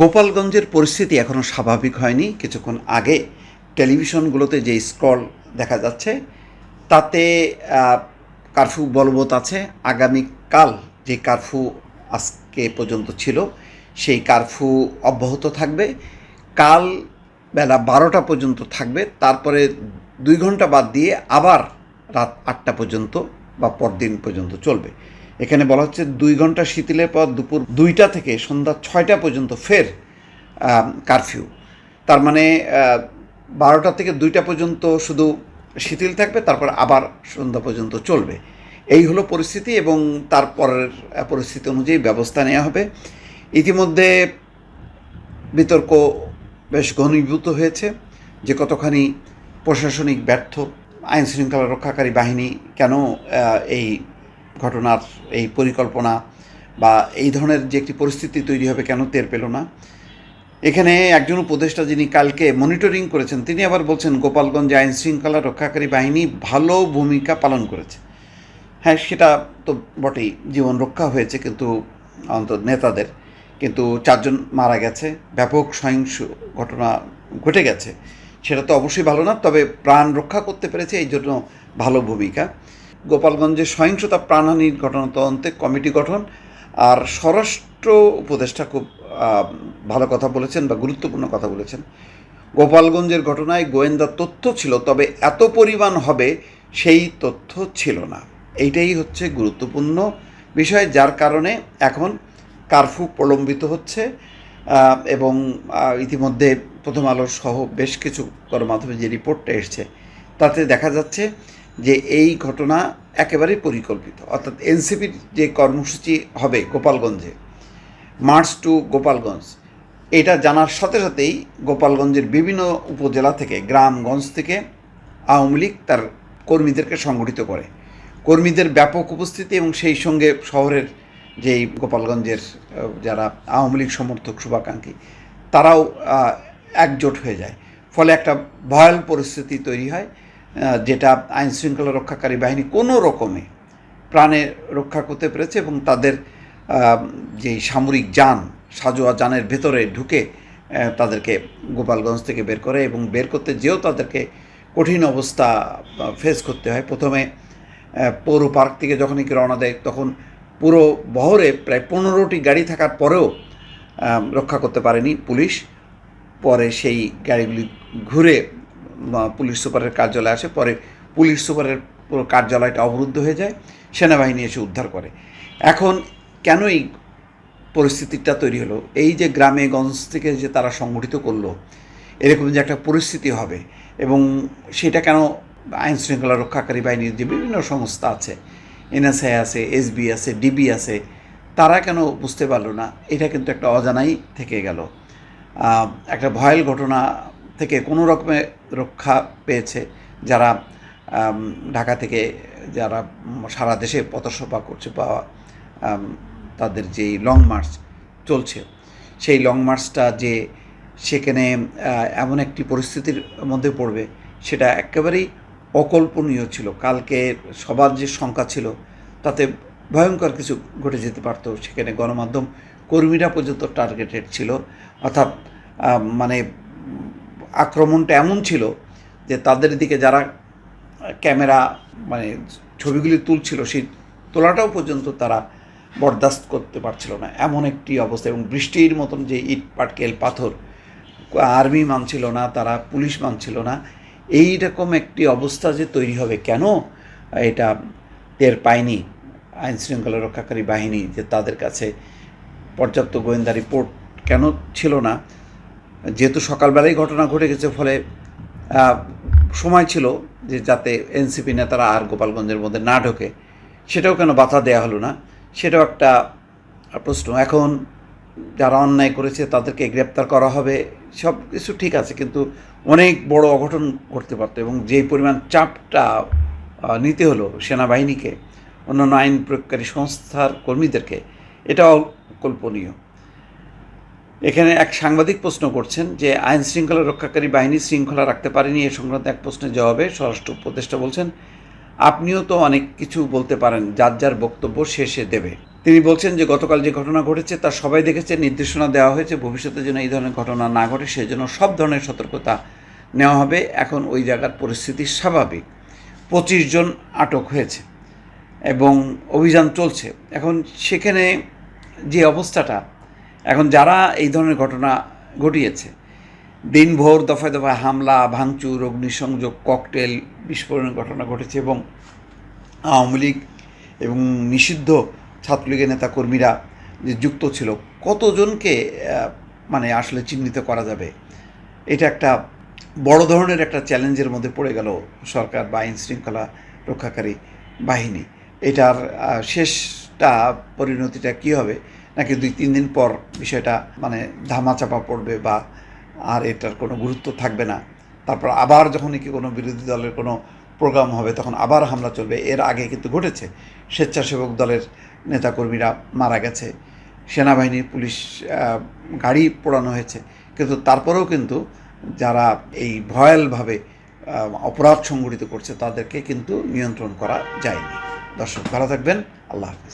গোপালগঞ্জের পরিস্থিতি এখনও স্বাভাবিক হয়নি। কিছুক্ষণ আগে টেলিভিশনগুলোতে যে স্ক্রল দেখা যাচ্ছে, তাতে কারফিউ বলবৎ আছে। আগামীকাল যে কারফিউ আজকে পর্যন্ত ছিল, সেই কারফিউ অব্যাহত থাকবে। কাল বেলা বারোটা পর্যন্ত থাকবে। তারপরে দুই ঘণ্টা বাদ দিয়ে আবার রাত আটটা পর্যন্ত বা পরদিন পর্যন্ত চলবে। এখানে বলা হচ্ছে দুই ঘণ্টা শিথিলের পর দুপুর দুইটা থেকে সন্ধ্যা ছয়টা পর্যন্ত ফের কারফিউ। তার মানে বারোটা থেকে দুইটা পর্যন্ত শুধু শিথিল থাকবে, তারপর আবার সন্ধ্যা পর্যন্ত চলবে। এই হলো পরিস্থিতি এবং তারপরের পরিস্থিতি অনুযায়ী ব্যবস্থা নেওয়া হবে। ইতিমধ্যে বিতর্ক বেশ ঘনীভূত হয়েছে যে কতখানি প্রশাসনিক ব্যর্থ আইন শৃঙ্খলা রক্ষাকারী বাহিনী কেন এই ঘটনার এই পরিকল্পনা বা এই ধরনের যে একটি পরিস্থিতি তৈরি হবে কেন টের পেল না। এখানে একজন উপদেষ্টা যিনি কালকে মনিটরিং করেছেন, তিনি আবার বলছেন, গোপালগঞ্জ আইন শৃঙ্খলা রক্ষাকারী বাহিনী ভালো ভূমিকা পালন করেছে। হ্যাঁ সেটা তো বটেই, জীবন রক্ষা হয়েছে কিন্তু অন্তত নেতাদের, কিন্তু চারজন মারা গেছে, ব্যাপক সহিংস ঘটনা ঘটে গেছে। সেটা তো অবশ্যই ভালো না, তবে প্রাণ রক্ষা করতে পেরেছে, এই জন্য ভালো ভূমিকা। গোপালগঞ্জে সহিংসতা প্রাণহানির ঘটনা তদন্তে কমিটি গঠন। আর স্বরাষ্ট্র উপদেষ্টা খুব ভালো কথা বলেছেন বা গুরুত্বপূর্ণ কথা বলেছেন। গোপালগঞ্জের ঘটনায় গোয়েন্দা তথ্য ছিল, তবে এত পরিমাণ হবে সেই তথ্য ছিল না। এইটাই হচ্ছে গুরুত্বপূর্ণ বিষয়, যার কারণে এখন কারফিউ প্রলম্বিত হচ্ছে এবং ইতিমধ্যে প্রথম আলো সহ বেশ কিছু গণমাধ্যমে যে রিপোর্টটা এসছে, তাতে দেখা যাচ্ছে যে এই ঘটনা একেবারেই পরিকল্পিত। অর্থাৎ এনসিপির যে কর্মসূচি হবে গোপালগঞ্জে, মার্চ টু গোপালগঞ্জ, এটা জানার সাথে সাথেই গোপালগঞ্জের বিভিন্ন উপজেলা থেকে, গ্রামগঞ্জ থেকে আওয়ামী লীগ তার কর্মীদেরকে সংগঠিত করে। কর্মীদের ব্যাপক উপস্থিতি এবং সেই সঙ্গে শহরের যেই গোপালগঞ্জের যারা আওয়ামী লীগ সমর্থক শুভাকাঙ্ক্ষী, তারাও একজোট হয়ে যায়। ফলে একটা ভয়াল পরিস্থিতি তৈরি হয়। যেটা আইন শৃঙ্খলা রক্ষাকারী বাহিনী কোনো রকমে প্রাণে রক্ষা করতে পেরেছে এবং তাদের যে সামরিক যান, সাজোয়া যানের ভেতরে ঢুকে তাদেরকে গোপালগঞ্জ থেকে বের করে এবং বের করতে যেও তাদেরকে কঠিন অবস্থা ফেস করতে হয়। প্রথমে পৌর পার্ক থেকে যখনই কি রওনা দেয়, তখন পুরো বহরে প্রায় পনেরোটি গাড়ি থাকার পরেও রক্ষা করতে পারেনি পুলিশ। পরে সেই গাড়িগুলি ঘুরে পুলিশ সুপারের কার্যালয়ে আসে পরে পুলিশ সুপারের পুরো কার্যালয়টা অবরুদ্ধ হয়ে যায়, সেনাবাহিনী এসে উদ্ধার করে। এখন কেন এই পরিস্থিতিটা তৈরি হলো? এই যে গ্রামে গঞ্জ থেকে যে তারা সংগঠিত করল, এরকম যে একটা পরিস্থিতি হবে, এবং সেটা কেন আইন শৃঙ্খলা রক্ষাকারী বাহিনীর যে বিভিন্ন সংস্থা আছে, এনএসআই আছে, এসবি আছে, ডিবি আছে, তারা কেন বুঝতে পারল না? এটা কিন্তু একটা অজানাই থেকে গেল। একটা ভয়াল ঘটনা থেকে কোনো রকমে রক্ষা পেয়েছে যারা ঢাকা থেকে যারা সারা দেশে পথসভা করছে বা তাদের যেই লং মার্চ চলছে, সেই লং মার্চটা যে সেখানে এমন একটি পরিস্থিতির মধ্যে পড়বে, সেটা একেবারেই অকল্পনীয় ছিল। কালকে সবার যে সংখ্যা ছিল, তাতে ভয়ঙ্কর কিছু ঘটে যেতে পারতো। সেখানে গণমাধ্যম কর্মীরা পর্যন্ত টার্গেটেড ছিল। অর্থাৎ মানে আক্রমণটা এমন ছিল যে তাদের দিকে যারা ক্যামেরা মানে ছবিগুলি তুলছিল, সেই তোলাটাও পর্যন্ত তারা বরদাস্ত করতে পারছিল না। এমন একটি অবস্থা এবং বৃষ্টির মতন যে ইট পাটকেল, পাথর, আর্মি মানছিল না, তারা পুলিশ মানছিল না। এই রকম একটি অবস্থা যে তৈরি হবে কেন? এটা টের পায়নি আইন শৃঙ্খলা রক্ষাকারী বাহিনী যে তাদের কাছে পর্যাপ্ত গোয়েন্দা রিপোর্ট কেন ছিল না। যেহেতু সকালবেলায় ঘটনা ঘটে গেছে, ফলে সময় ছিল যে যাতে এনসিপি নেতারা আর গোপালগঞ্জের মধ্যে না ঢোকে। সেটাও কেন বাধা দেওয়া হলো না? সেটাও একটা প্রশ্ন। এখন যারা অন্যায় করেছে তাদেরকে গ্রেপ্তার করা হবে, সব কিছু ঠিক আছে, কিন্তু অনেক বড় অঘটন ঘটতে পারতো এবং যেই পরিমাণ চাপটা নিতে হলো সেনাবাহিনীকে, অন্যান্য আইন প্রয়োগকারী সংস্থার কর্মীদেরকে, এটাও কল্পনীয়। এখানে এক সাংবাদিক প্রশ্ন করছেন যে আইন শৃঙ্খলা রক্ষাকারী বাহিনী শৃঙ্খলা রাখতে পারেনি এ সংক্রান্ত এক প্রশ্নের জবাবে স্বরাষ্ট্র উপদেষ্টা বলছেন, আপনিও তো অনেক কিছু বলতে পারেন, যার যার বক্তব্য শেষে দেবে। তিনি বলছেন যে গতকাল যে ঘটনা ঘটেছে তা সবাই দেখেছে, নির্দেশনা দেওয়া হয়েছে, ভবিষ্যতে যেন এই ধরনের ঘটনা না ঘটে, সেজন্য সব ধরনের সতর্কতা নেওয়া হবে। এখন ওই জায়গার পরিস্থিতি স্বাভাবিক। পঁচিশ জন আটক হয়েছে এবং অভিযান চলছে। এখন সেখানে যে অবস্থাটা এখন যারা এই ধরনের ঘটনা ঘটিয়েছে, দিনভর দফায় দফায় হামলা, ভাঙচুর, অগ্নিসংযোগ, ককটেল বিস্ফোরণের ঘটনা ঘটেছে এবং আওয়ামী লীগ এবং নিষিদ্ধ ছাত্রলীগের নেতাকর্মীরা যে যুক্ত ছিল, কতজনকে মানে আসলে চিহ্নিত করা যাবে? এটা একটা বড় ধরনের একটা চ্যালেঞ্জের মধ্যে পড়ে গেল সরকার বা আইন শৃঙ্খলা রক্ষাকারী বাহিনী। এটার শেষটা, পরিণতিটা কী হবে? নাকি দুই, তিন দিন পর বিষয়টা মানে ধামাচাপা পড়বে বা আর এটার কোনো গুরুত্ব থাকবে না। তারপর আবার যখন কি কোনো বিরোধী দলের কোনো প্রোগ্রাম হবে, তখন আবার হামলা চলবে। এর আগে কিন্তু ঘটেছে, স্বেচ্ছাসেবক দলের নেতাকর্মীরা মারা গেছে, সেনাবাহিনী, পুলিশ গাড়ি পোড়ানো হয়েছে। কিন্তু তারপরেও কিন্তু যারা এই ভয়ালভাবে অপরাধ সংগঠিত করছে, তাদেরকে কিন্তু নিয়ন্ত্রণ করা যায়নি। দর্শক, ভালো থাকবেন। আল্লাহ হাফিজ।